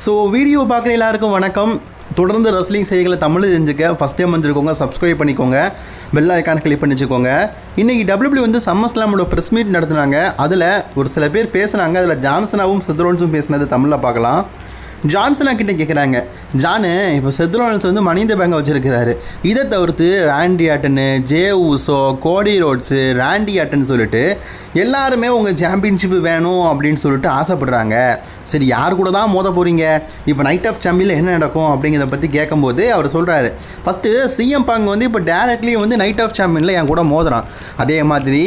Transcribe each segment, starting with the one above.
So video பார்க்குற எல்லாருக்கும் வணக்கம். தொடர்ந்து ரஸ்லிங் செய்திகளை தமிழ் தெரிஞ்சுக்க ஃபஸ்ட் டைம் வந்துருக்கோங்க சப்ஸ்கிரைப் பண்ணிக்கோங்க. பெல் ஐக்கான் கிளிக் பண்ணி வச்சுக்கோங்க இன்றைக்கி டபிள்யூபிள்யூ வந்து சம்மஸ்லாமோட ப்ரெஸ் மீட் நடத்துனாங்க. அதில் ஒரு சில பேர் பேசுனாங்க. அதில் ஜான்சனாவும் சித்ரோன்ஸும் பேசினது தமிழில் பார்க்கலாம். ஜான்சனா கிட்ட கேட்குறாங்க ஜானு இப்போ செத்ரோன்ஸ் வந்து மனித பேங்கை வச்சுருக்கிறாரு. இதை தவிர்த்து Randy ஆட்டனு Jey Uso Cody Rhodes Randy Orton சொல்லிட்டு எல்லாருமே உங்கள் சாம்பியன்ஷிப் வேணும் அப்படின்னு சொல்லிட்டு ஆசைப்படுறாங்க. சரி யார் கூட தான் மோத போகிறீங்க இப்போ நைட் ஆஃப் சாம்பியில் என்ன நடக்கும் அப்படிங்கிறத பற்றி கேட்கும்போது அவர் சொல்கிறாரு ஃபஸ்ட்டு சிஎம் பாங்க வந்து இப்போ டேரக்ட்லி வந்து நைட் ஆஃப் சாம்பியனில் என் கூட மோதுறான். அதே மாதிரி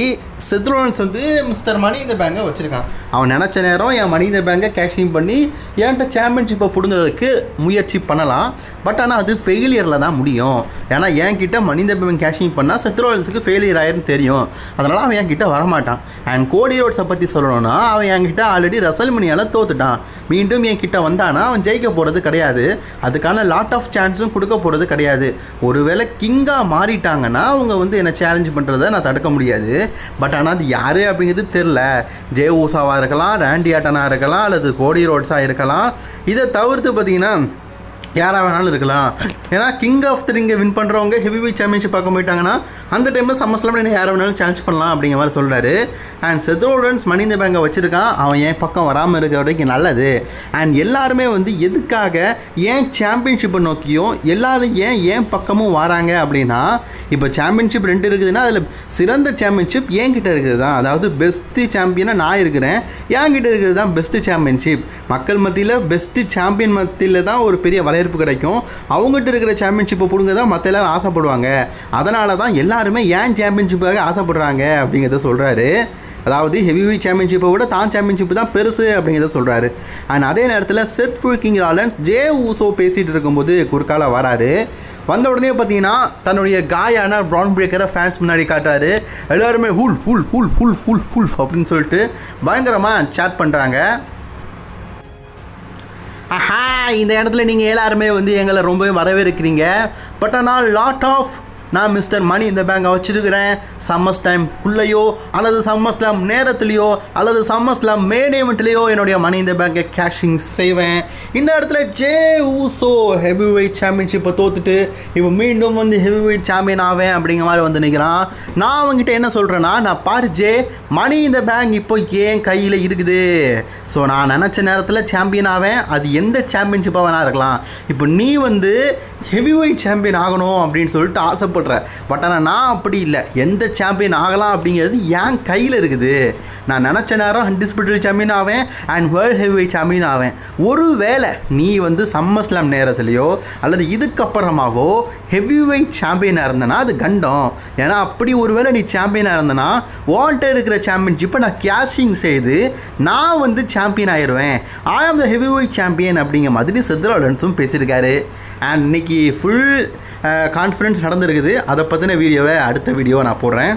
செத்ரோன்ஸ் வந்து மிஸ்டர் மனித பேங்கை வச்சுருக்கான். அவன் நினச்ச நேரம் என் மனித பேங்கை கேஷிங் பண்ணி என்கிட்ட சாம்பியன் சாம்பியன்ஷிப்பை பிடுங்கிறதுக்கு முயற்சி பண்ணலாம். பட் ஆனால் அது ஃபெயிலியரில் தான் முடியும். ஏன்னா என்கிட்ட மனித இந்த கேஷிங் பண்ணால் செத்ரோன்ஸுக்கு ஃபெயிலியர் ஆயிருன்னு தெரியும். அதனால் அவன் என்கிட்ட வரமாட்டான். அண்ட் கோடி ரோட்ஸை பற்றி சொல்லணும்னா அவன் என்கிட்ட ஆல்ரெடி ரசல்மணியால் தோத்துட்டான். மீண்டும் என்கிட்ட வந்தானா அவன் ஜெயிக்க போகிறது கிடையாது. அதுக்கான லாட் ஆஃப் சான்ஸும் கொடுக்க போகிறது கிடையாது. ஒருவேளை கிங்காக மாறிட்டாங்கன்னா அவங்க வந்து என்னை சேலஞ்ச் பண்ணுறதை நான் தடுக்க முடியாது. பட் ஆனால் அது யார் அப்படிங்கிறது தெரில ஜே ஊசாவாக இருக்கலாம் ரேண்டி ஆட்டனாக இருக்கலாம் அல்லது கோடி ரோட்ஸாக இருக்கலாம். இதை தவிர்த்து பார்த்தீங்கன்னா யாராக வேணாலும் இருக்கலாம். ஏன்னா கிங் ஆஃப் த ரிங்கை வின் பண்ணுறவங்க ஹெவி வெயிட் சாம்பியன்ஷிப் பார்க்க போயிட்டாங்கன்னா அந்த டைமில் சம்மஸ்லாம் என்ன யாரை வேணாலும் சேலஞ்ச் பண்ணலாம் அப்படிங்கிற மாதிரி சொல்கிறாரு அண்ட் செத்ரோடன்ஸ் மணி இந்த பேங்கை வச்சுருக்கான். அவன் என் பக்கம் வராமல் இருக்க வரைக்கும் நல்லது. அண்ட் எல்லாருமே வந்து எதுக்காக ஏன் சாம்பியன்ஷிப்பை நோக்கியும் எல்லாரும் ஏன் ஏன் பக்கமும் வராங்க அப்படின்னா இப்போ சாம்பியன்ஷிப் ரெண்டு இருக்குதுன்னா அதில் சிறந்த சாம்பியன்ஷிப் என்கிட்ட இருக்குது தான் அதாவது பெஸ்ட்டு சாம்பியனாக நான் இருக்கிறேன். என்கிட்ட இருக்கிறது தான் பெஸ்ட்டு சாம்பியன்ஷிப் மக்கள் மத்தியில் பெஸ்ட்டு சாம்பியன் மத்தியில் தான் ஒரு பெரிய வரவேற்பு கிடைக்கும். அவங்ககிட்ட இருக்கிற சாம்பியன்ஷிப்பை பிடுங்க தான் மற்ற எல்லாரும் ஆசைப்படுவாங்க. அதனால தான் எல்லாருமே ஏன் சாம்பியன்ஷிப்பாக ஆசைப்படுறாங்க அப்படிங்கிறத சொல்கிறாரு அதாவது ஹெவி வெயிட் சாம்பியன்ஷிப்பை விட தான் சாம்பியன்ஷிப் தான் பெருசு அப்படிங்கிறத சொல்கிறாரு அண்ட் அதே நேரத்தில் செத் ஃபுல்கிங் ராலன்ஸ் ஜே ஊசோ பேசிகிட்டு இருக்கும்போது குறுக்கால வராரு. வந்த உடனே பார்த்தீங்கன்னா தன்னுடைய காயான ப்ரௌன் பிரேக்கரை ஃபேன்ஸ் முன்னாடி காட்டுறாரு. எல்லாருமே full full full full full full அப்படின்னு சொல்லிட்டு பயங்கரமாக சேட் பண்ணுறாங்க ஆஹா இந்த இடத்துல நீங்கள் எல்லாருமே வந்து எங்களை ரொம்பவே வரவேற்கிறீங்க. பட் ஆனால் லாட் ஆஃப் நான் மிஸ்டர் மணி இந்த பேங்கை வச்சிருக்கிறேன். சம்மர் டைம்குள்ளேயோ அல்லது சம்மர் ஸ்லாம் நேரத்துலையோ அல்லது சம்மர் ஸ்லாம் மெயின் ஈவெண்ட்லேயோ என்னுடைய மணி இந்த பேங்கை கேஷிங் செய்வேன். இந்த இடத்துல ஜே ஊசோ ஹெவி வெயிட் சாம்பியன்ஷிப்பை தோத்துட்டு இப்போ மீண்டும் வந்து ஹெவி வெயிட் சாம்பியன் ஆவேன் அப்படிங்கிற மாதிரி வந்து நிற்கிறான் நான் அவங்ககிட்ட என்ன சொல்கிறேன்னா நான் பாரு ஜே மணி இந்த பேங்க் இப்போ ஏன் கையில் இருக்குது? ஸோ நான் நினச்ச நேரத்தில் சாம்பியன் ஆவேன். அது எந்த சாம்பியன்ஷிப்பாக வேணா இருக்கலாம். இப்போ நீ வந்து ஹெவி வெயிட் சாம்பியன் ஆகணும் அப்படின்னு சொல்லிட்டு ஆசை ஆசைப்படுற பட் ஆனால் நான் அப்படி இல்லை. எந்த சாம்பியன் ஆகலாம் அப்படிங்கிறது என் கையில் இருக்குது. நான் நினச்ச நேரம் அன்டிஸ்பியூட்டட் சாம்பியன் ஆவேன் அண்ட் வேர்ல்ட் ஹெவி சாம்பியன் ஆவேன். ஒரு வேளை நீ வந்து சம்மர் ஸ்லாம் நேரத்துலையோ அல்லது இதுக்கப்புறமாவோ ஹெவி வெயிட் சாம்பியனாக இருந்தனா அது கண்டம். ஏன்னா அப்படி ஒரு வேளை நீ சாம்பியனாக இருந்தனா வால்ட்ட இருக்கிற சாம்பியன்ஷிப்பை நான் கேஷிங் செய்து நான் வந்து சாம்பியன் ஆயிடுவேன் ஐ ஆம் த ஹெவி வெயிட் சாம்பியன் அப்படிங்கிற மாதிரி செத்ராலன்ஸும் பேசியிருக்காரு. அண்ட் இன்னைக்கு ஃபுல் கான்ஃபரன்ஸ் நடந்திருக்குது. அதை பற்றின வீடியோவை அடுத்த வீடியோவை நான் போடுறேன்.